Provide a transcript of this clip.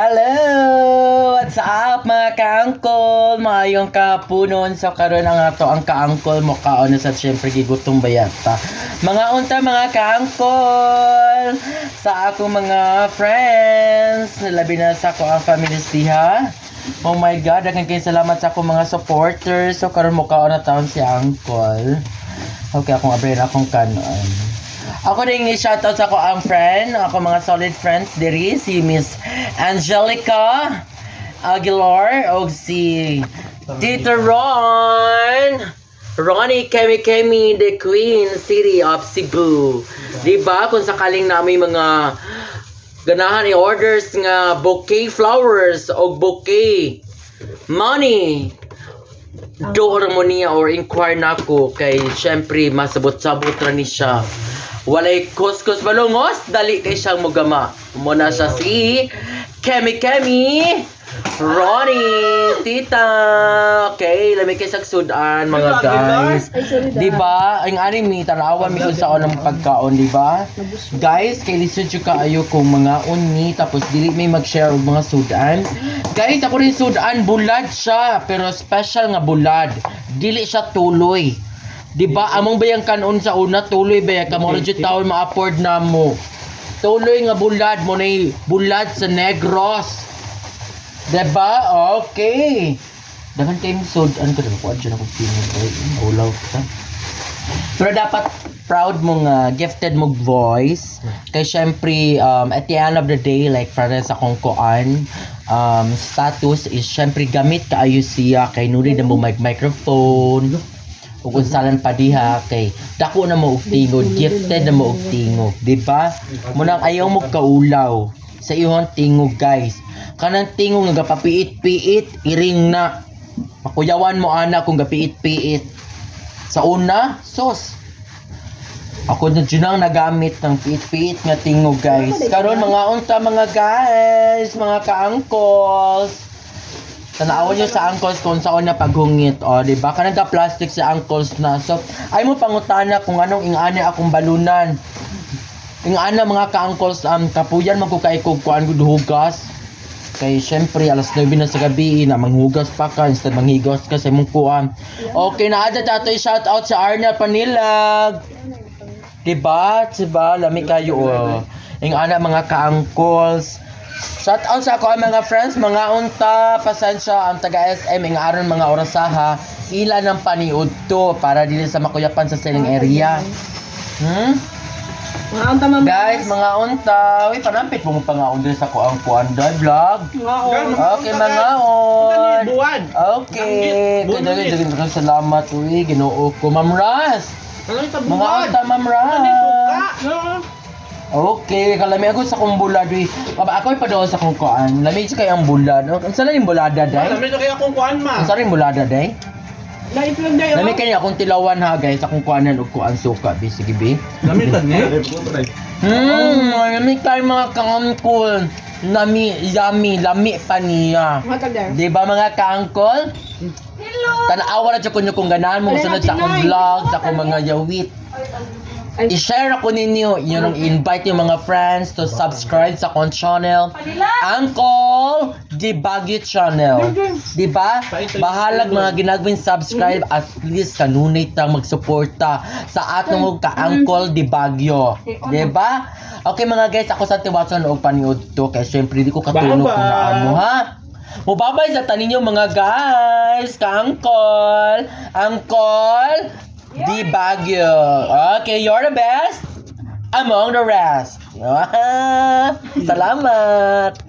Hello! What's up mga ka-uncle? Maayong kapunon sa karon ang ato ang ka-uncle mo kaon sa syempre gigutong bayata. Mga unta mga ka-uncle sa ako mga friends, labi na sa ako ang families diha. Oh my God, daghang kay salamat sa ako mga supporters. So karon mo kaon na taon si uncle. Okay, akong abrin akong kanon. Ako rin i-shoutout sa ako ang friend, ako mga solid friends diri si Miss Angelica Aguilar o si Tito Ron Ronnie Kemi Kemi, the Queen City of Cebu. Diba? Kung sakaling na mga ganahan i-orders nga bouquet flowers o bouquet money door mo or inquire na ako kay syempre masabot-sabot ra ni siya walay kuskus balungos dali kay siyang mugama. Mo na siya si Kemi Kemi. Ronnie Tita. Okay lami kay sagsudan mga guys. di ba ang ani mi tanawa mi kung saan ang pagkaon di ba guys kay listen jud kaayo kung mga unni tapos dili may mag-share og mga sudan. Guys ako rin sudan bulad siya pero special nga bulad. Dili siya tuloy Di ba among bayang kanon sa una tuloy ba ka mo jud taon ma-afford na mo. Tuloy nga bulad mo nay bulad sa Negros. Di ba? Okay. Dagan kay sud an ko ko adyo na ko tingin kay ulaw ta. Pero dapat proud mo nga gifted mo voice kay syempre um, at the end of the day like para sa kong kuan um, status is syempre gamit kaayo siya kay nuri na mo mic microphone ug unsalan pa diha kay dako na mo og tingog gifted na mo og tingog di ba? Mo nang ayaw mo kaulaw. Sa ihong tingog guys. Kanang tingog nga gapapiit-piit iring na. Makuyawan mo ana kung gapiit-piit. Sa una sos. Ako na dyan nagamit ng piit-piit nga tingog guys. Karon mga unta mga guys mga ka-uncles Tanawan nyo sa uncles kung saan na paghungit. O, di ba? Kanang ka plastic sa uncles na. So, ay mo pangutana kung anong ingani akong balunan. Ingana mga ka-uncles, um, kapuyan man ko kay kog kuan gud hugas. Kay syempre alas 9 na sa gabi na manghugas pa ka instead manghigas ka sa imong kuan. Okay na ada tato shout out sa Arna Panilag. Diba? Diba? Lami kayo. Oh. Ing ana mga ka-uncles. Shout out sa ako ang mga friends, mga unta, pasensya ang taga SM ing aron mga orasaha, ila ng paniud to para dili sa makuyapan sa selling area. Hmm? Mga unta mama. Guys, mga unta, uy panampit mo pa nga unta sa ko ang kuanda vlog. Mga. Okay, mga on. Buwan. Okay, ulit. dagan dagan salamat uy, Ginoo ko Ma'am Ras. Mga buwan? unta Ma'am Ras. No. Okay, kalami ako sa kong bulad. uy. Aba, ako sa kong kuan. Lami sa kayang bulad. Ang saan yung bulada, day? Alam mo kaya akong kuan ma. Ang saan yung bulada, day? Naitlog na yun. Lami kanya akong tilawan ha, guys. Akong kuanan o kuan suka. Bi, sige, bi. Lamitan ni. Hmm, lami kayo mga kaangkol. Lami, yummy, lami pa niya. Di ba mga kaangkol? Hello. Tanawa na siya kung kung ganahan mo sunod sa akong vlog, sa akong mga yawit. I-share ako ninyo, yun ang invite yung mga friends to subscribe sa akong channel. Uncle Di Baguio Channel. Di ba? Bahalag mga ginagawin subscribe at least kanunay tang magsuporta sa atong ka Uncle Di Baguio. Di ba? Okay mga guys, ako sa Tiwatson og paniud to kay syempre di ko katunog kung naamo ha. Mubabay sa tanin yung mga guys, ka Uncle, Uncle Di Baguio. Okay, you're the best among the rest. Salamat.